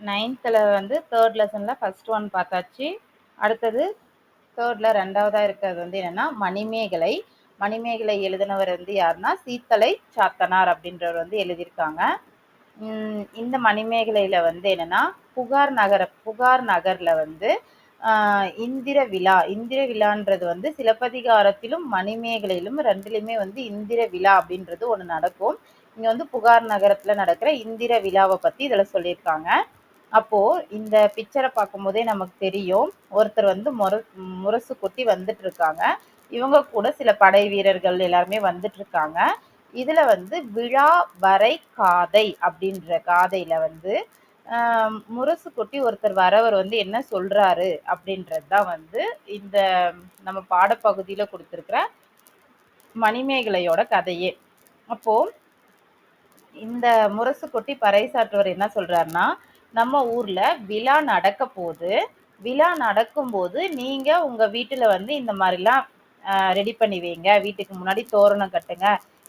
நைன்த்தில் வந்து தேர்ட் லெசனில் first one பார்த்தாச்சு. அடுத்தது தேர்டில் ரெண்டாவதாக இருக்கிறது வந்து என்னென்னா மணிமேகலை. மணிமேகலை எழுதினவர் வந்து யாருன்னா சீத்தலை சாத்தனார் அப்படின்றவர் வந்து எழுதியிருக்காங்க. இந்த மணிமேகலையில் வந்து என்னென்னா புகார் நகர புகார் நகரில் வந்து இந்திர விழா. இந்திர விழான்றது வந்து சிலப்பதிகாரத்திலும் மணிமேகலையிலும் ரெண்டுலேயுமே வந்து இந்திர விழா அப்படின்றது ஒன்று நடக்கும். இங்கே வந்து புகார் நகரத்தில் நடக்கிற இந்திர விழாவை பற்றி இதில் சொல்லியிருக்காங்க. அப்போது இந்த பிக்சரை பார்க்கும்போதே நமக்கு தெரியும். ஒருத்தர் வந்து முர முரசு குத்தி வந்துட்டு இருக்காங்க இவங்க கூட சில படை வீரர்கள் எல்லாருமே வந்துட்டு இருக்காங்க இதுல வந்து விழா வரை காதை அப்படின்ற காதையில வந்து முரசு கொட்டி ஒருத்தர் வரவர் வந்து என்ன சொல்றாரு அப்படின்றது தான் வந்து இந்த நம்ம பாடப்பகுதியில கொடுத்துருக்குற மணிமேகலையோட கதையே. அப்போ இந்த முரசு கொட்டி பறைசாற்றுவர் என்ன சொல்றாருன்னா நம்ம ஊர்ல விழா நடக்க போது விழா நடக்கும்போது நீங்க உங்க வீட்டுல வந்து இந்த மாதிரிலாம் ரெடி பண்ணி வைங்க. வீட்டுக்கு முன்னாடி தோரணம் கட்டுங்க.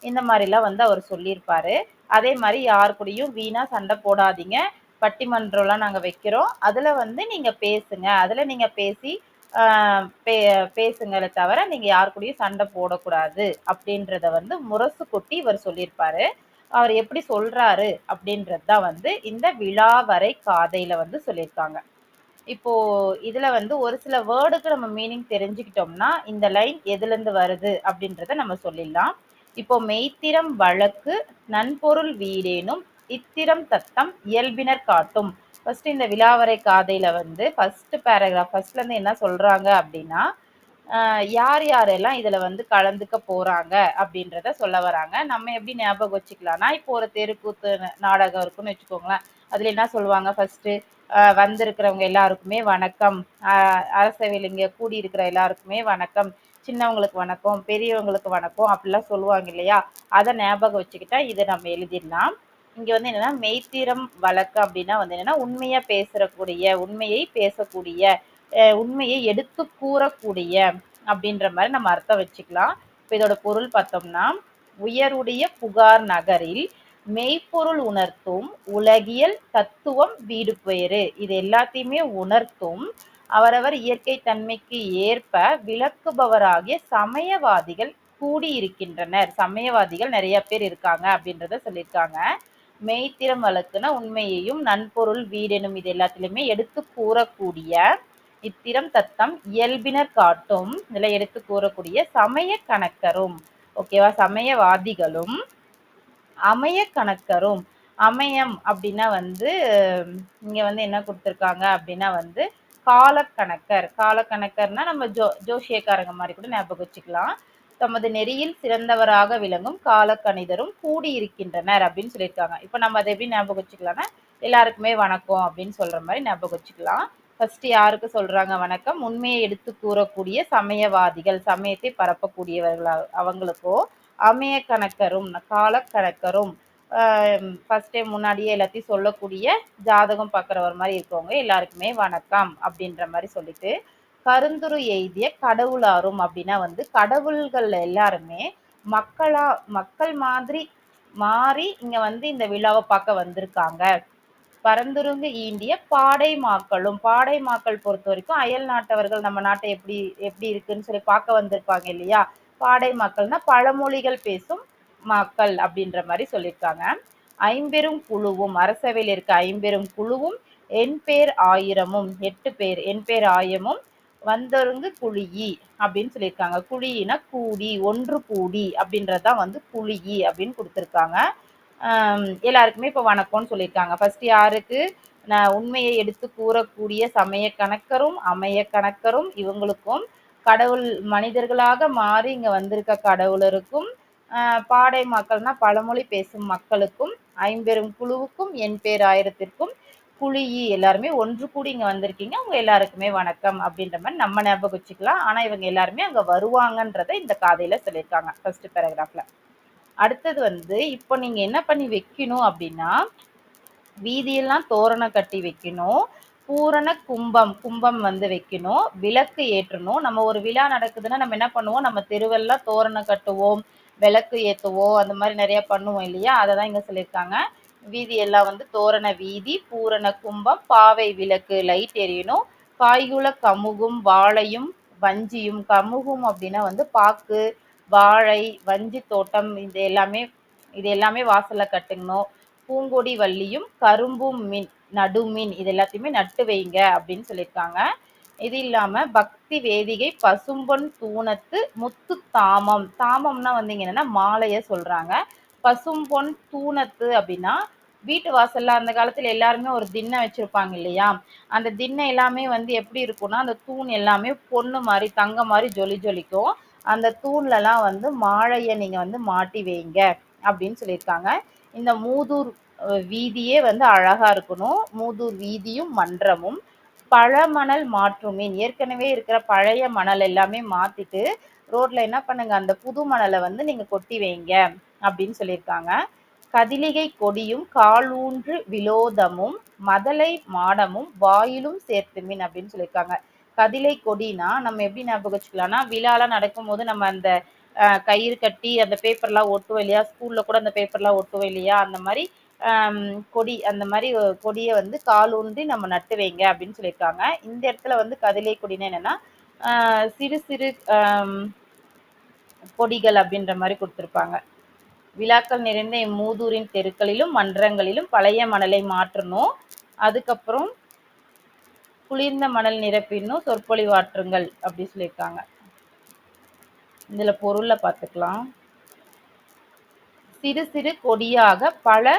இந்த மாதிரிலாம் வந்து அவர் சொல்லியிருப்பாரு. அதே மாதிரி யார் கூடயும் வீணா சண்டை போடாதீங்க. பட்டிமன்றம்லாம் நாங்கள் வைக்கிறோம். அதில் வந்து நீங்கள் பேசுங்க. அதில் நீங்கள் பேசி பே பேசுங்களே தவிர நீங்கள் யார் கூடயும் சண்டை போடக்கூடாது. அப்படின்றத வந்து முரசு கொட்டி இவர் சொல்லியிருப்பாரு. அவர் எப்படி சொல்றாரு அப்படின்றது தான் வந்து இந்த விழாவரை காதையில வந்து சொல்லியிருக்காங்க. இப்போ இதுல வந்து ஒரு சில வேர்டுக்கு நம்ம மீனிங் தெரிஞ்சுக்கிட்டோம்னா இந்த லைன் எதுல இருந்து வருது அப்படின்றத நம்ம சொல்லிடலாம். இப்போ மெய்த்திரம் வழக்கு நன்பொருள் வீடேனும் இத்திரம் தத்தம் இயல்பினர் காட்டும். ஃபர்ஸ்ட் இந்த விழாவரை காதையில வந்து ஃபர்ஸ்ட் பேராகிராஃப் ஃபர்ஸ்ட்ல இருந்து என்ன சொல்றாங்க அப்படின்னா யார் யாரெல்லாம் இதில் வந்து கலந்துக்க போகிறாங்க அப்படின்றத சொல்ல வராங்க. நம்ம எப்படி ஞாபகம் வச்சுக்கலாம்னா இப்போ ஒரு தெருக்கூத்து நாடகம் இருக்குன்னு வச்சுக்கோங்களேன். அதில் என்ன சொல்லுவாங்க? ஃபஸ்ட்டு வந்திருக்கிறவங்க எல்லாருக்குமே வணக்கம். அரசவையில் இங்கே கூடியிருக்கிற எல்லாருக்குமே வணக்கம். சின்னவங்களுக்கு வணக்கம் பெரியவங்களுக்கு வணக்கம் அப்படிலாம் சொல்லுவாங்க இல்லையா? அதை ஞாபகம் வச்சுக்கிட்டா இதை நம்ம எழுதிடலாம். இங்கே வந்து என்னென்னா மெய்த்திரம் வழக்கு அப்படின்னா வந்து என்னென்னா உண்மையாக பேசுகிறக்கூடிய உண்மையை பேசக்கூடிய உண்மையை எடுத்து கூறக்கூடிய அப்படின்ற மாதிரி நம்ம அர்த்தம் வச்சுக்கலாம். இப்போ இதோட பொருள் பார்த்தோம்னா உயருடைய புகார் நகரில் மெய்ப்பொருள் உணர்த்தும் உலகியல் தத்துவம் வீடு பெயரு. இது எல்லாத்தையுமே உணர்த்தும் அவரவர் இயற்கை தன்மைக்கு ஏற்ப விளக்குபவராகிய சமயவாதிகள் கூடியிருக்கின்றனர். சமயவாதிகள் நிறைய பேர் இருக்காங்க அப்படின்றத சொல்லியிருக்காங்க. மெய்த்திரம் வழக்குன உண்மையையும் நன்பொருள் வீடெனும் இது எல்லாத்திலுமே எடுத்து கூறக்கூடிய இத்திரம் தத்தம் இயல்பினர் காட்டும் இதில் எடுத்து கூறக்கூடிய சமய கணக்கரும். ஓகேவா சமயவாதிகளும் அமைய கணக்கரும். அமையம் அப்படின்னா வந்து இங்கே வந்து என்ன கொடுத்துருக்காங்க அப்படின்னா வந்து காலக்கணக்கர். காலக்கணக்கர்னா நம்ம ஜோ ஜோஷியக்காரங்க மாதிரி கூட ஞாபகம் வச்சுக்கலாம். தமது நெறியில் சிறந்தவராக விளங்கும் காலக்கணிதரும் கூடியிருக்கின்றனர் அப்படின்னு சொல்லியிருக்காங்க. இப்போ நம்ம அதை எப்படி ஞாபகம் வச்சுக்கலாம்னா எல்லாருக்குமே வணக்கம் அப்படின்னு சொல்கிற மாதிரி ஞாபகம் வச்சுக்கலாம். ஃபர்ஸ்ட் யாருக்கு சொல்றாங்க? வணக்கம். உண்மையை எடுத்து கூறக்கூடிய சமயவாதிகள் சமயத்தை பரப்பக்கூடியவர்களாக அவங்களுக்கோ அமைய கணக்கரும் கால கணக்கரும் ஃபர்ஸ்ட் டைம் முன்னாடியே எல்லாத்தையும் சொல்லக்கூடிய ஜாதகம் பார்க்குறவர் மாதிரி இருக்கவங்க எல்லாருக்குமே வணக்கம் அப்படின்ற மாதிரி சொல்லிட்டு கருந்துரு எய்திய கடவுளாரும் அப்படின்னா வந்து கடவுள்கள் எல்லாருமே மக்களா மக்கள் மாதிரி மாறி இங்க வந்து இந்த விழாவை பார்க்க வந்திருக்காங்க. பரந்துருங்கு ஈண்டிய பாடை மாக்களும் பாடை மாக்கள் பொறுத்த வரைக்கும் அயல் நாட்டவர்கள் நம்ம நாட்டை எப்படி எப்படி இருக்குன்னு சொல்லி பார்க்க வந்திருப்பாங்க இல்லையா? பாடை மக்கள்னா பழமொழிகள் பேசும் மக்கள் அப்படின்ற மாதிரி சொல்லியிருக்காங்க. ஐம்பெரும் குழுவும் அரசவையில் இருக்க ஐம்பெரும் குழுவும் என் பேர் ஆயிரமும் எட்டு பேர் என் பேர் ஆயிரமும் வந்தொருங்கு குழியி அப்படின்னு சொல்லியிருக்காங்க. குழியினா கூடி ஒன்று கூடி அப்படின்றதான் வந்து குழியி அப்படின்னு கொடுத்துருக்காங்க. எல்லாருக்குமே இப்போ வணக்கம்னு சொல்லியிருக்காங்க. ஃபஸ்ட்டு யாருக்கு? நான் உண்மையை எடுத்து கூறக்கூடிய சமய கணக்கரும் அமைய கணக்கரும் இவங்களுக்கும். கடவுள் மனிதர்களாக மாறி இங்கே வந்திருக்க கடவுளருக்கும் பாடை மக்கள்னா பழமொழி பேசும் மக்களுக்கும் ஐம்பெரும் குழுவுக்கும் என் பேர் ஆயிரத்திற்கும் குழியி எல்லாருமே ஒன்று கூடி இங்கே வந்திருக்கீங்க. அவங்க எல்லாருக்குமே வணக்கம் அப்படின்ற மாதிரி நம்ம ஞாபகம் வச்சுக்கலாம். ஆனால் இவங்க எல்லாருமே அங்கே வருவாங்கன்றதை இந்த காதையில் சொல்லியிருக்காங்க. ஃபர்ஸ்ட் பேராகிராஃபில் அடுத்தது வந்து இப்போ நீங்கள் என்ன பண்ணி வைக்கணும் அப்படின்னா வீதியெல்லாம் தோரணம் கட்டி வைக்கணும். பூரண கும்பம் கும்பம் வந்து வைக்கணும். விளக்கு ஏற்றணும். நம்ம ஒரு விழா நடக்குதுன்னா நம்ம என்ன பண்ணுவோம்? நம்ம தெருவெல்லாம் தோரணம் கட்டுவோம் விளக்கு ஏற்றுவோம் அந்த மாதிரி நிறையா பண்ணுவோம் இல்லையா? அதை தான் இங்கே சொல்லியிருக்காங்க. வீதி எல்லாம் வந்து தோரண வீதி பூரண கும்பம் பாவை விளக்கு லைட் எரியணும். காய்குல கமுகும் வாழையும் வஞ்சியும் கமுகும் அப்படின்னா வந்து பாக்கு வாழை வஞ்சி தோட்டம் இது எல்லாமே இது எல்லாமே வாசல்ல கட்டுங்கணும். பூங்கொடி வள்ளியும் கரும்பும் மீன் நடுமீன் இது எல்லாத்தையுமே நட்டு வைங்க அப்படின்னு சொல்லியிருக்காங்க. இது இல்லாம பக்தி வேதிகை பசும்பொன் தூணத்து முத்து தாமம். தாமம்னா வந்து இங்க என்னன்னா மாலைய சொல்றாங்க. பசும்பொன் தூணத்து அப்படின்னா வீட்டு வாசல்ல அந்த காலத்துல எல்லாருமே ஒரு திண்ணை வச்சிருப்பாங்க இல்லையா? அந்த திண்ணை எல்லாமே வந்து எப்படி இருக்கும்னா அந்த தூண் எல்லாமே பொண்ணு மாதிரி தங்க மாதிரி ஜொலி ஜொலிக்கும். அந்த தூண்லலாம் வந்து மாழையை நீங்கள் வந்து மாட்டி வைங்க அப்படின்னு சொல்லியிருக்காங்க. இந்த மூதூர் வீதியே வந்து அழகாக இருக்கணும். மூதூர் வீதியும் மன்றமும். பழமணல் மாற்றுமீன் ஏற்கனவே இருக்கிற பழைய மணல் எல்லாமே மாற்றிட்டு ரோட்டில் என்ன பண்ணுங்க அந்த புது மணலை வந்து நீங்கள் கொட்டி வைங்க அப்படின்னு சொல்லியிருக்காங்க. கதிலிகை கொடியும் காலூன்று விலோதமும் மதலை மாடமும் வாயிலும் சேர்த்து மீன் அப்படின்னு சொல்லியிருக்காங்க. கதிலை கொடினா நம்ம எப்படி ஞாபகம் வச்சுக்கலாம்னா விழாலாம் நடக்கும்போது நம்ம அந்த கயிறு கட்டி அந்த பேப்பர்லாம் ஒட்டுவோம் இல்லையா? ஸ்கூல்ல கூட அந்த பேப்பர்லாம் ஒட்டுவோம் இல்லையா? அந்த மாதிரி கொடி அந்த மாதிரி கொடியை வந்து கால் ஊன்றி நம்ம நட்டு வைங்க அப்படின்னு சொல்லியிருக்காங்க. இந்த இடத்துல வந்து கதிலை கொடினா என்னன்னா சிறு சிறு கொடிகள் அப்படின்ற மாதிரி கொடுத்துருப்பாங்க. விழாக்கள் நிறைந்த இம்மூதூரின் தெருக்களிலும் மன்றங்களிலும் பழைய மணலை மாற்றணும். அதுக்கப்புறம் குளிர்ந்த மணல் நிரப்பினும் சொற்பொழிவாற்றுங்கள் அப்படி சொல்லியிருக்காங்க. இதுல பொருள்ல பார்த்துக்கலாம். சிறு சிறு கொடியாக பல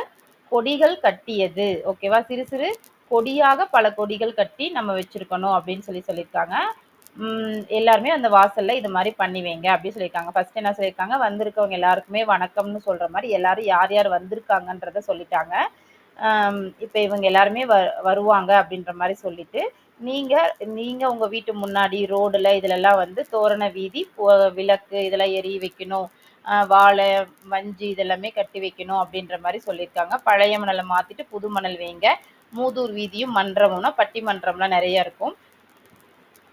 கொடிகள் கட்டியது. ஓகேவா சிறு சிறு கொடியாக பல கொடிகள் கட்டி நம்ம வச்சிருக்கணும் அப்படின்னு சொல்லி சொல்லியிருக்காங்க. எல்லாருமே அந்த வாசல்ல இது மாதிரி பண்ணி வைங்க அப்படின்னு சொல்லியிருக்காங்க. ஃபர்ஸ்ட் என்ன சொல்லியிருக்காங்க? வந்திருக்கவங்க எல்லாருக்குமே வணக்கம்னு சொல்ற மாதிரி எல்லாரும் யார் யார் வந்திருக்காங்கன்றத சொல்லிட்டாங்க. இப்போ இவங்க எல்லாருமே வ வருவாங்க அப்படின்ற மாதிரி சொல்லிட்டு நீங்கள் நீங்கள் உங்கள் வீட்டு முன்னாடி ரோடில் இதிலெல்லாம் வந்து தோரண வீதி விளக்கு இதெல்லாம் எரிய வைக்கணும். வாழை வஞ்சி இதெல்லாமே கட்டி வைக்கணும் அப்படின்ற மாதிரி சொல்லியிருக்காங்க. பழைய மணலை மாற்றிட்டு புது மணல் வைங்க. மூதூர் வீதியும் மன்றமும்னா பட்டி மன்றம்லாம் நிறைய இருக்கும்.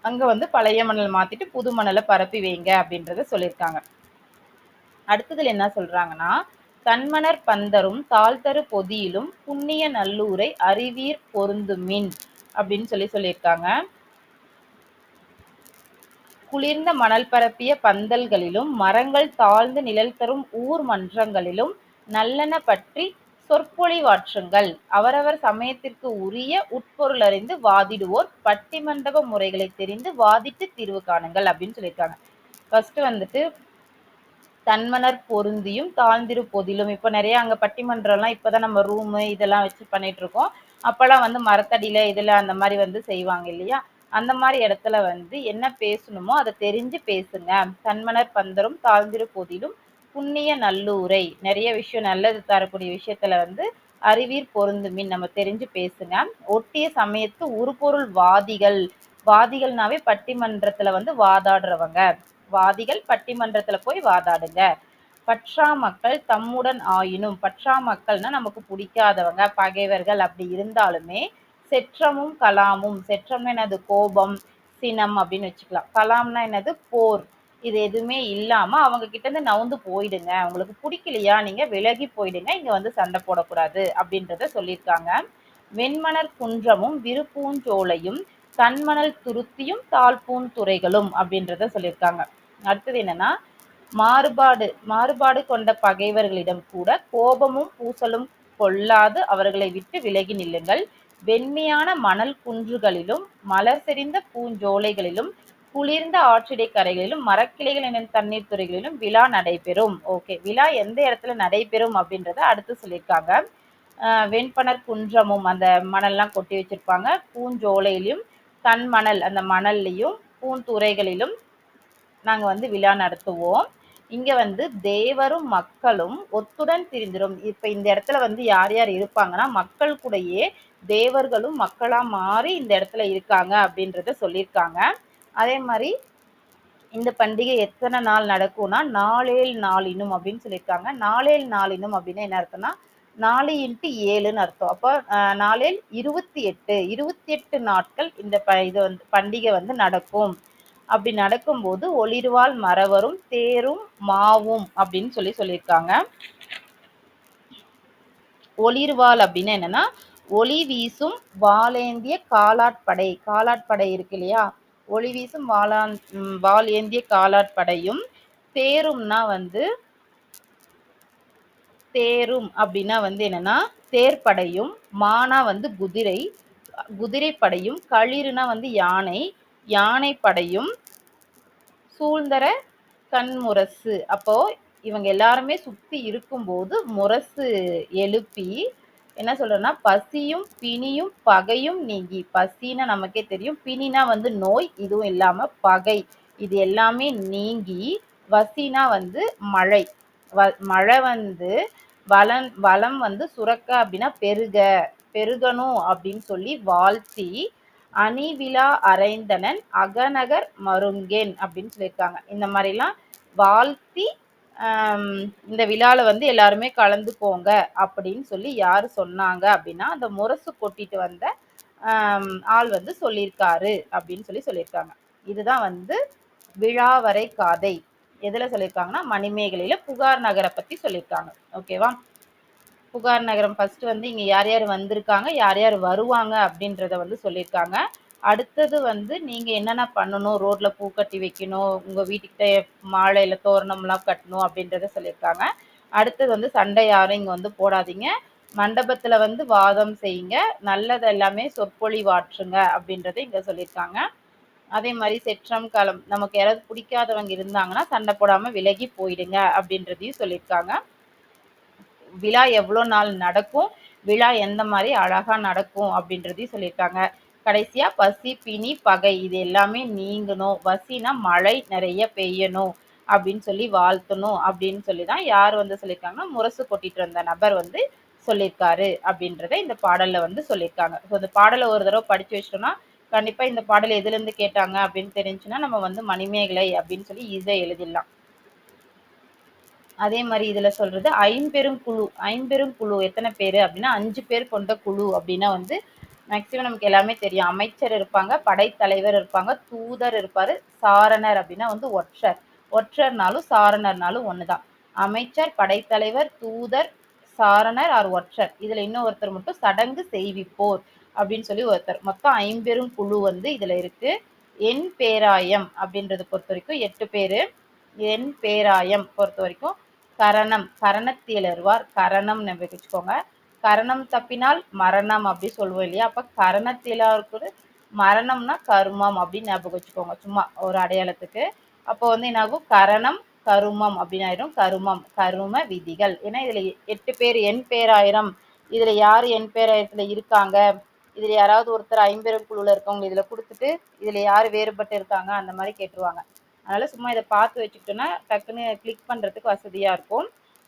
அங்கே வந்து பழைய மணல் மாற்றிட்டு புது மணலை பரப்பி வைங்க அப்படின்றத சொல்லியிருக்காங்க. அடுத்ததில் என்ன சொல்கிறாங்கன்னா தன்மணர் பந்தரும் தாழ்த்தரு பொதியிலும் புண்ணிய நல்லூரை அறிவீர் பொருந்துமின் அப்படின்னு சொல்லி சொல்லியிருக்காங்க. குளிர்ந்த மணல் பரப்பிய பந்தல்களிலும் மரங்கள் தாழ்ந்து நிழல் தரும் ஊர் மன்றங்களிலும் நல்லென பற்றி சொற்பொழிவாற்றுங்கள் அவரவர் சமயத்திற்கு உரிய உட்பொருள் அறிந்து வாதிடுவோர் பட்டிமண்டப முறைகளை தெரிந்து வாதிட்டு தீர்வு காணுங்கள் அப்படின்னு சொல்லியிருக்காங்க. ஃபர்ஸ்ட் வந்துட்டு தன்மனர் பொருந்தியும் தாழ்ந்திருப்பொதிலும் இப்போ நிறைய அங்கே பட்டிமன்றம்லாம் இப்போதான் நம்ம ரூமு இதெல்லாம் வச்சு பண்ணிட்டு இருக்கோம் அப்போல்லாம் வந்து மரத்தடியில இதில் அந்த மாதிரி வந்து செய்வாங்க இல்லையா? அந்த மாதிரி இடத்துல வந்து என்ன பேசணுமோ அதை தெரிஞ்சு பேசுங்க. தன்மனர் பந்தரும் தாழ்ந்திருப்பொதிலும் புண்ணிய நல்லூரை. நிறைய விஷயம் நல்லது தரக்கூடிய விஷயத்துல வந்து அறிவீர் பொருந்துமின் நம்ம தெரிஞ்சு பேசுங்க. ஒட்டிய சமயத்து உருப்பொருள் வாதிகள். வாதிகள்னாவே பட்டிமன்றத்துல வந்து வாதாடுறவங்க. வாதிகள் பட்டிமன்றத்துல போய் வாதாடுங்க. பற்றா மக்கள் தம்முடன் ஆயினும் பற்றா மக்கள்னா நமக்கு பிடிக்காதவங்க பகைவர்கள் அப்படி இருந்தாலுமே செற்றமும் கலாமும் செற்றம் என்னது? கோபம் சினம் அப்படின்னு வச்சுக்கலாம். கலாம்னா என்னது? போர். இது எதுவுமே இல்லாம அவங்க கிட்ட இருந்து நவுந்து போயிடுங்க. உங்களுக்கு பிடிக்கலையா? நீங்க விலகி போயிடுங்க. இங்க வந்து சண்டை போடக்கூடாது அப்படின்றத சொல்லியிருக்காங்க. வெண்மணர் குன்றமும் விருப்பூஞ்சோலையும் தன்மணல் துருத்தியும் தாழ்பூன் துறைகளும் அப்படின்றத சொல்லியிருக்காங்க. அடுத்தது என்னன்னா மாறுபாடு மாறுபாடு கொண்ட பகைவர்களிடம் கூட கோபமும் பூசலும் கொள்ளாது அவர்களை விட்டு விலகி நில்லுங்கள். வெண்மையான மணல் குன்றுகளிலும் மலர் செறிந்த பூஞ்சோலைகளிலும் குளிர்ந்த ஆற்றிடை கரைகளிலும் மரக்கிளைகள் எனும் தண்ணீர் துறைகளிலும் விழா நடைபெறும். ஓகே விழா எந்த இடத்துல நடைபெறும் அப்படின்றத அடுத்து சொல்லியிருக்காங்க. வெண்பனர் குன்றமும் அந்த மணல்லாம் கொட்டி வச்சிருப்பாங்க. பூஞ்சோலையிலும் தன் மணல் அந்த மணல்லையும் பூந்துறைகளிலும் நாங்கள் வந்து விழா நடத்துவோம். இங்கே வந்து தேவரும் மக்களும் ஒத்துடன் பிரிந்துடும் இப்போ இந்த இடத்துல வந்து யார் யார் இருப்பாங்கன்னா மக்கள் கூடயே தேவர்களும் மக்களாக மாறி இந்த இடத்துல இருக்காங்க அப்படின்றத சொல்லியிருக்காங்க. அதே மாதிரி இந்த பண்டிகை எத்தனை நாள் நடக்கும்னா நாளேழு நாளினும் அப்படின்னு சொல்லியிருக்காங்க. நாளேழு நாளினும் அப்படின்னா என்ன அர்த்தம்னா நாலு இன்ட்டு ஏழுன்னு அர்த்தம். அப்போ நாளேழு இருபத்தி எட்டு இருபத்தி எட்டு நாட்கள் இந்த ப இது வந்து பண்டிகை வந்து நடக்கும். அப்படி நடக்கும்போது ஒளிர்வால் மறவரும் தேரும் மாவும் அப்படின்னு சொல்லி சொல்லியிருக்காங்க. ஒளிர்வால் அப்படின்னா என்னன்னா ஒளி வீசும் வாலேந்திய காலாட்படை காலாட்படை இருக்கு இல்லையா? ஒளி வீசும் வாளான் வால் வாள் ஏந்திய காலாட்படையும் தேரும்னா வந்து தேரும் அப்படின்னா வந்து என்னன்னா தேர்ப்படையும் மானா வந்து குதிரை குதிரைப்படையும் களிறுனா வந்து யானை யானை படையும் சூழ்ந்தர கண்முரசு. அப்போ இவங்க எல்லாருமே சுத்தி இருக்கும்போது முரசு எழுப்பி என்ன சொல்றேன்னா பசியும் பிணியும் பகையும் நீங்கி. பசினா நமக்கே தெரியும். பிணினா வந்து நோய் இதுவும் இல்லாம பகை. இது எல்லாமே நீங்கி வசினா வந்து மழை. வ- மழை வந்து வளன் வளம் வந்து சுரக்க அப்படின்னா பெருக பெருகணும் அப்படின்னு சொல்லி வாழ்த்தி அணிவிழா அரைந்தனன் அகநகர் மருங்கேன் அப்படின்னு சொல்லியிருக்காங்க. இந்த மாதிரிலாம் வாழ்த்தி இந்த விழால வந்து எல்லாருமே கலந்துக்கோங்க அப்படின்னு சொல்லி யார் சொன்னாங்க அப்படின்னா அந்த முரசு கொட்டிட்டு வந்த ஆள் வந்து சொல்லியிருக்காரு அப்படின்னு சொல்லி சொல்லியிருக்காங்க. இதுதான் வந்து விழாவரை காதை. எதில் சொல்லியிருக்காங்கன்னா மணிமேகலையில் புகார் நகரை பற்றி சொல்லியிருக்காங்க ஓகேவா புகார் நகரம் ஃபஸ்ட்டு வந்து இங்கே யார் யார் வந்திருக்காங்க யார் யார் வருவாங்க அப்படின்றத வந்து சொல்லியிருக்காங்க அடுத்தது வந்து நீங்கள் என்னென்ன பண்ணணும் ரோட்டில் பூ கட்டி வைக்கணும் உங்கள் வீட்டுக்கிட்ட மாலையில் தோரணம்லாம் கட்டணும் அப்படின்றத சொல்லியிருக்காங்க அடுத்தது வந்து சண்டை யாரும் இங்கே வந்து போடாதீங்க. மண்டபத்தில் வந்து வாதம் செய்யுங்க. நல்லது எல்லாமே சொற்பொழிவாற்றுங்க அப்படின்றத இங்கே சொல்லியிருக்காங்க அதே மாதிரி செற்றம் காலம் நமக்கு யாராவது பிடிக்காதவங்க இருந்தாங்கன்னா சண்டை போடாம விலகி போயிடுங்க அப்படின்றதையும் சொல்லியிருக்காங்க. விழா எவ்வளோ நாள் நடக்கும்? விழா எந்த மாதிரி அழகா நடக்கும் அப்படின்றதையும் சொல்லியிருக்காங்க. கடைசியா பசி பிணி பகை இது எல்லாமே நீங்கணும். பசினா மழை நிறைய பெய்யணும் அப்படின்னு சொல்லி வாழ்த்தணும் அப்படின்னு சொல்லி தான் யார் வந்து சொல்லியிருக்காங்கன்னா முரசு கொட்டிட்டு வந்த நபர் வந்து சொல்லியிருக்காரு அப்படின்றத இந்த பாடல்ல வந்து சொல்லியிருக்காங்க. ஸோ இந்த பாடலை ஒரு தடவை படிச்சு வச்சிட்டோம்னா கண்டிப்பா இந்த பாடல் எதுலேருந்து கேட்டாங்க அப்படின்னு தெரிஞ்சுன்னா நம்ம வந்து மணிமேகலை அப்படின்னு சொல்லி இதை எழுதிடலாம். அதே மாதிரி இதுல சொல்றது ஐம்பெரும் குழு ஐம்பெரும் குழு எத்தனை பேர் அப்படின்னா அஞ்சு பேர் கொண்ட குழு அப்படின்னா வந்து மேக்சிமம் நமக்கு எல்லாமே தெரியும். அமைச்சர் இருப்பாங்க படைத்தலைவர் இருப்பாங்க தூதர் இருப்பாரு சாரணர் அப்படின்னா வந்து ஒற்றர். ஒற்றர்னாலும் சாரணர்னாலும் ஒண்ணுதான். அமைச்சர் படைத்தலைவர் தூதர் சாரணர் ஆர் ஒற்றர். இதுல இன்னும் ஒருத்தர் மட்டும் சடங்கு செய்விப்போர். அப்படின்னு சொல்லி ஒருத்தர். மொத்தம் ஐம்பெரும் குழு வந்து இதுல இருக்கு. என் பேராயம் அப்படின்றத பொறுத்த வரைக்கும் எட்டு பேரு. என் பேராயம் பொறுத்த வரைக்கும் கரணம் கரணத்தியலருவார். கரணம் ஞாபகம் வச்சுக்கோங்க. கரணம் தப்பினால் மரணம் அப்படி சொல்லுவோம் இல்லையா? அப்ப கரணத்திலா இருக்கிறது மரணம்னா கருமம் அப்படின்னு ஞாபகம் வச்சுக்கோங்க. சும்மா ஒரு அடையாளத்துக்கு. அப்போ வந்து என்னாகும் கரணம் கருமம் அப்படின்னு ஆயிடும் கருமம் கரும விதிகள். ஏன்னா இதுல எட்டு பேர் என் பேராயிரம். இதுல யார் என் பேராயிரத்துல இருக்காங்க? இதுல யாராவது ஒருத்தர் ஐம்பெரும் குழுல இருக்கவங்க இதுல கொடுத்துட்டு இதுல யாரு வேறுபட்டு இருக்காங்க அந்த மாதிரி கேட்டுருவாங்க. அதனால சும்மா இதை பார்த்து வச்சுக்கிட்டோம்னா டக்குன்னு கிளிக் பண்றதுக்கு வசதியா இருக்கும்.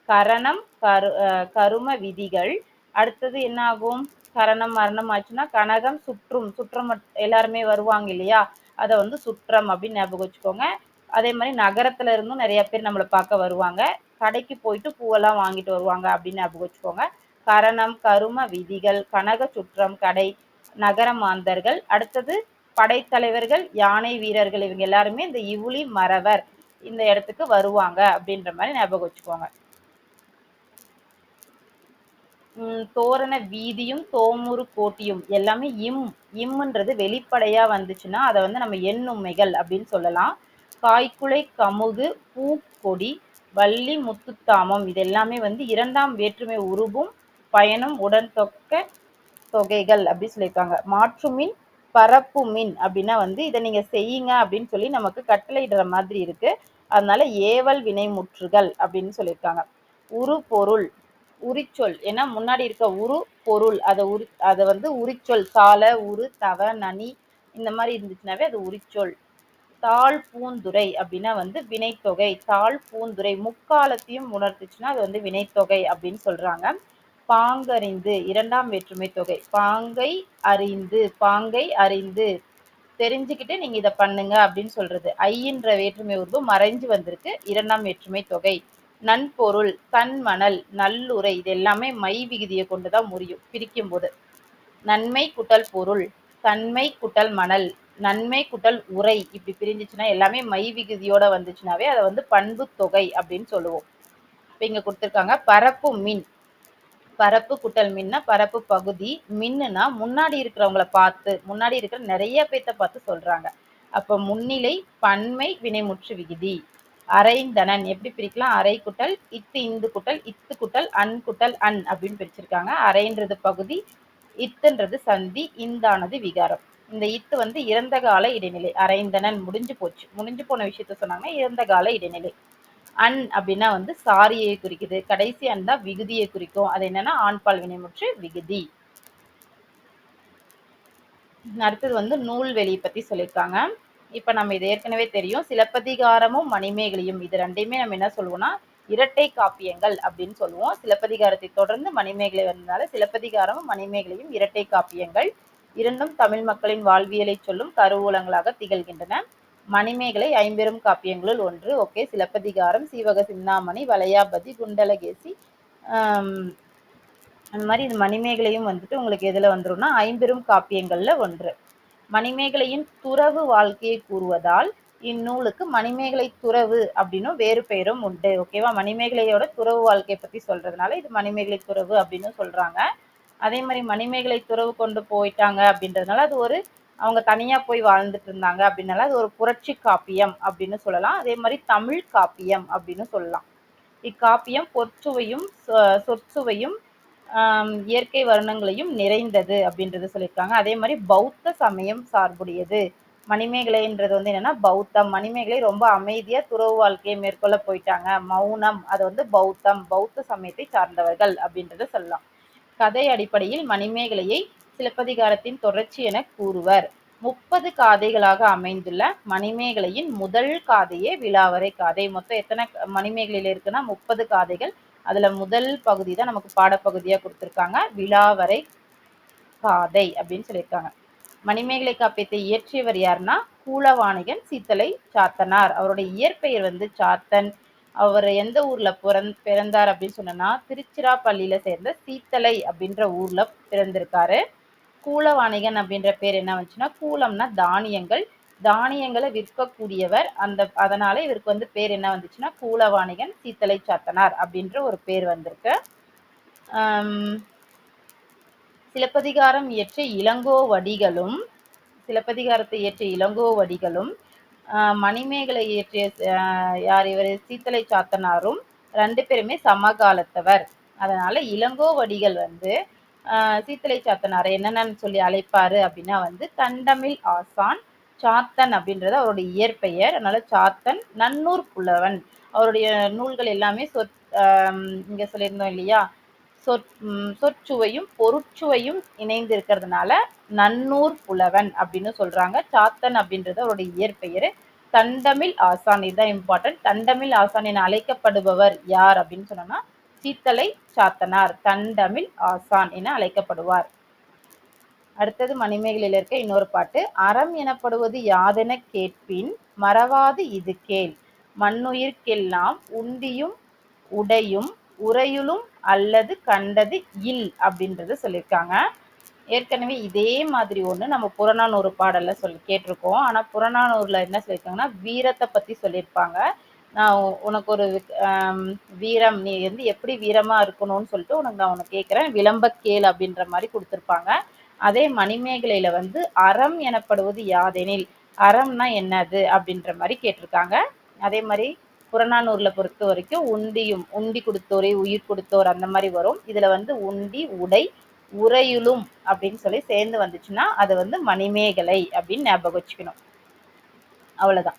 கரணம் கரு கரும விதிகள். அடுத்தது என்ன ஆகும்? கரணம் மரணம் ஆச்சுன்னா கனகம் சுற்றும். சுற்றம் எல்லாருமே வருவாங்க இல்லையா? அதை வந்து சுற்றம் அப்படின்னு ஞாபகம் வச்சுக்கோங்க. அதே மாதிரி நகரத்துல இருந்தும் நிறைய பேர் நம்மளை பார்க்க வருவாங்க. கடைக்கு போயிட்டு பூவெல்லாம் வாங்கிட்டு வருவாங்க அப்படின்னு ஞாபகம் வச்சுக்கோங்க. கரணம் கரும விதிகள் கனக சுற்றம் கடை நகர மாந்தர்கள். அடுத்தது படைத்தலைவர்கள் யானை வீரர்கள். இவங்க எல்லாருமே இந்த இவுளி மறவர் இந்த இடத்துக்கு வருவாங்க அப்படின்ற மாதிரி ஞாபகம் வச்சுக்கோங்க. தோரண வீதியும் தோமுறு கோட்டியும் எல்லாமே இம் இம்ன்றது வெளிப்படையா வந்துச்சுன்னா அதை வந்து நம்ம எண்ணுமைகள் அப்படின்னு சொல்லலாம். காய்க்குலை கமுகு பூக்கொடி வள்ளி முத்துத்தாமம் இது எல்லாமே வந்து இரண்டாம் வேற்றுமை உருவும் பயணம் உடன் தொக்க தொகைகள் அப்படி சொல்லியிருக்காங்க. மாற்றுமின் பரப்புமின் அப்படின்னா வந்து இதை நீங்க செய்யுங்க அப்படின்னு சொல்லி நமக்கு கட்டளையிடுற மாதிரி இருக்கு. அதனால ஏவல் வினைமுற்றுகள் அப்படின்னு சொல்லியிருக்காங்க. உரு பொருள் உரிச்சொல். ஏன்னா முன்னாடி இருக்க உரு பொருள் அதை உரி அதை வந்து உரிச்சொல். சால உரு தவ நனி இந்த மாதிரி இருந்துச்சுனாவே அது உரிச்சொல். தாழ் பூந்துரை அப்படின்னா வந்து வினைத்தொகை. தாழ் பூந்துரை முக்காலத்தையும் உணர்த்துச்சுன்னா அது வந்து வினைத்தொகை அப்படின்னு சொல்றாங்க. பாங்கறிந்து இரண்டாம் வேற்றுமை தொகை. பாங்கை அறிந்து பாங்கை அறிந்து தெரிஞ்சுக்கிட்டு நீங்க இதை பண்ணுங்க அப்படின்னு சொல்றது. ஐன்ற வேற்றுமை உருவு மறைஞ்சு வந்திருக்கு. இரண்டாம் வேற்றுமை தொகை. நன்பொருள் தன்மணல் நல்லுரை இது எல்லாமே மை விகுதியை கொண்டுதான் முடியும் பிரிக்கும் போது நன்மை குட்டல் பொருள் தன்மை குட்டல் மணல் நன்மை குட்டல் உரை இப்படி பிரிஞ்சிச்சுன்னா எல்லாமே மை விகுதியோட வந்துச்சுனாவே அதை வந்து பண்பு தொகை அப்படின்னு சொல்லுவோம். இப்போ இங்க கொடுத்துருக்காங்க பரப்பு மின். பரப்பு குட்டல் மின்ன பரப்பு பகுதி மின்னுனா முன்னாடி இருக்கிறவங்கள பார்த்து முன்னாடி இருக்கிற நிறைய பேத்த பார்த்து சொல்றாங்க. அப்ப முன்னிலை பன்மை வினைமுற்று விகுதி. அரைந்தனன் எப்படி பிரிக்கலாம்? அரை குட்டல் இத்து இந்து குட்டல் இத்து குட்டல் அன் குட்டல் அன் அப்படின்னு பிரிச்சிருக்காங்க. அரைன்றது பகுதி இத்துன்றது சந்தி இந்தானது விகாரம். இந்த இத்து வந்து இறந்த கால இடைநிலை அரைந்தனன் முடிஞ்சு போச்சு. முடிஞ்சு போன விஷயத்த சொன்னாங்கன்னா இறந்த கால இடைநிலை. அன் அப்படின்னா வந்து சாரியை குறிக்குது. கடைசி அன் தான் விகுதியை குறிக்கும். அது என்னன்னா ஆண்பால் வினைமுற்று விகுதி. அடுத்தது வந்து நூல் வெளியை பத்தி சொல்லியிருக்காங்க. இப்ப நம்ம இது ஏற்கனவே தெரியும். சிலப்பதிகாரமும் மணிமேகலையும் இது ரெண்டையுமே நம்ம என்ன சொல்லுவோம்னா இரட்டை காப்பியங்கள் அப்படின்னு சொல்லுவோம். சிலப்பதிகாரத்தை தொடர்ந்து மணிமேகலை வந்ததுனால சிலப்பதிகாரமும் மணிமேகலையும் இரட்டை காப்பியங்கள். இரண்டும் தமிழ் மக்களின் வாழ்வியலை சொல்லும் கருவூலங்களாக திகழ்கின்றன. மணிமேகலை ஐம்பெரும் காப்பியங்களுள் ஒன்று. ஓகே சிலப்பதிகாரம் சீவக சிந்தாமணி வளையாபதி குண்டலகேசி. அந்த மாதிரி இது மணிமேகலையும் வந்துட்டு உங்களுக்கு எதுல வந்துரும்னா ஐம்பெரும் காப்பியங்கள்ல ஒன்று. மணிமேகலையின் துறவு வாழ்க்கையை கூறுவதால் இந்நூலுக்கு மணிமேகலை துறவு அப்படின்னும் வேறு பெயரும் உண்டு. ஓகேவா? மணிமேகலையோட துறவு வாழ்க்கையை பத்தி சொல்றதுனால இது மணிமேகலை துறவு அப்படின்னு சொல்றாங்க. அதே மாதிரி மணிமேகலை துறவு கொண்டு போயிட்டாங்க அப்படின்றதுனால அது ஒரு அவங்க தனியாக போய் வாழ்ந்துட்டு இருந்தாங்க அப்படின்னால அது ஒரு புரட்சி காப்பியம் அப்படின்னு சொல்லலாம். அதே மாதிரி தமிழ் காப்பியம் அப்படின்னு சொல்லலாம். இக்காப்பியம் பொற்சுவையும் சொற்சுவையும் இயற்கை வர்ணங்களையும் நிறைந்தது அப்படின்றது சொல்லியிருக்காங்க. அதே மாதிரி பௌத்த சமயம் சார்புடையது. மணிமேகலைன்றது வந்து என்னன்னா பௌத்தம். மணிமேகலை ரொம்ப அமைதியா துறவு வாழ்க்கையை மேற்கொள்ள போயிட்டாங்க. மௌனம் அது வந்து பௌத்தம். பௌத்த சமயத்தை சார்ந்தவர்கள் அப்படின்றத சொல்லலாம். கதை அடிப்படையில் மணிமேகலையை சிலப்பதிகாரத்தின் தொடர்ச்சி என கூறுவர். முப்பது காதைகளாக அமைந்துள்ள மணிமேகலையின் முதல் காதையே விழாவரை காதை. மொத்தம் எத்தனை மணிமேகலையில இருக்குன்னா முப்பது காதைகள். அதுல முதல் பகுதி தான் நமக்கு பாடப்பகுதியா கொடுத்துருக்காங்க. விழாவரை காதை அப்படின்னு சொல்லியிருக்காங்க. மணிமேகலை காப்பியத்தை இயற்றியவர் யாருன்னா கூலவாணிகன் சீத்தலை சாத்தனார். அவருடைய இயற்பெயர் வந்து சாத்தன். அவர் எந்த ஊர்ல பிறந் பிறந்தார் அப்படின்னு சொன்னா திருச்சிராப்பள்ளியில சேர்ந்த சீத்தலை அப்படின்ற ஊர்ல பிறந்திருக்காரு. கூலவாணிகன் அப்படின்ற பேர் என்ன வந்துச்சுன்னா கூலம்னா தானியங்கள். தானியங்களை விற்கக்கூடியவர். அந்த அதனால இவருக்கு வந்து பேர் என்ன வந்துச்சுன்னா கூலவாணிகன் சீத்தலை சாத்தனார் அப்படின்ற ஒரு பேர் வந்திருக்கு. சிலப்பதிகாரம் இயற்றிய இளங்கோவடிகளும் சிலப்பதிகாரத்தை இயற்றிய இளங்கோவடிகளும் மணிமேகலை இயற்றிய யார் இவர்? சீத்தலை சாத்தனாரும் ரெண்டு பேருமே சமகாலத்தவர். அதனால இளங்கோவடிகள் வந்து சீத்தலை சாத்தனாரை என்னென்னு சொல்லி அழைப்பார் அப்படின்னா வந்து தண்டமிழ் ஆசான் சாத்தன் அப்படின்றது அவருடைய இயற்பெயர். அதனால சாத்தன் நன்னூர் புலவன். அவருடைய நூல்கள் எல்லாமே சொற் இங்கே சொல்லியிருந்தோம் இல்லையா? சொற் சொற்சுவையும் பொருட்சுவையும் இணைந்து இருக்கிறதுனால நன்னூர் புலவன் அப்படின்னு சொல்றாங்க. சாத்தன் அப்படின்றது அவருடைய இயற்பெயர். தண்டமிழ் ஆசான் இதுதான் இம்பார்ட்டன்ட் தண்டமிழ் ஆசான் என அழைக்கப்படுபவர் யார் அப்படின்னு சொன்னோம்னா சீத்தலை சாத்தனார் தண்டமிழ் ஆசான் என அழைக்கப்படுவார். அடுத்தது மணிமேகலையில் இருக்க இன்னொரு பாட்டு அறம் எனப்படுவது யாதென கேட்பின் மறவாது இது கேள். மண்ணுயிர்க்கெல்லாம் உண்டியும் உடையும் உறையுளும் அல்லது கண்டது இல் அப்படின்றத சொல்லியிருக்காங்க. ஏற்கனவே இதே மாதிரி ஒன்று நம்ம புறநானூறு பாடல்ல சொல்லி கேட்டிருக்கோம். ஆனால் புறநானூரில் என்ன சொல்லியிருக்காங்கன்னா வீரத்தை பற்றி சொல்லியிருப்பாங்க. நான் உனக்கு ஒரு வீரம் நீ வந்து எப்படி வீரமாக இருக்கணும்னு சொல்லிட்டு உனக்கு நான் உனக்கு கேட்குறேன். விளம்ப கேள் அப்படின்ற மாதிரி கொடுத்துருப்பாங்க. அதே மணிமேகலையில வந்து அறம் எனப்படுவது யாதெனில் அறம்னா என்னது அப்படின்ற மாதிரி கேட்டிருக்காங்க. அதே மாதிரி புறநானூர்ல பொறுத்த வரைக்கும் உண்டியும் உண்டி கொடுத்தோரே உயிர் கொடுத்தோர் அந்த மாதிரி வரும். இதுல வந்து உண்டி உடை உறையுளும் அப்படின்னு சொல்லி சேர்ந்து வந்துச்சுன்னா அது வந்து மணிமேகலை அப்படின்னு ஞாபகம் வச்சுக்கணும். அவ்வளவுதான்.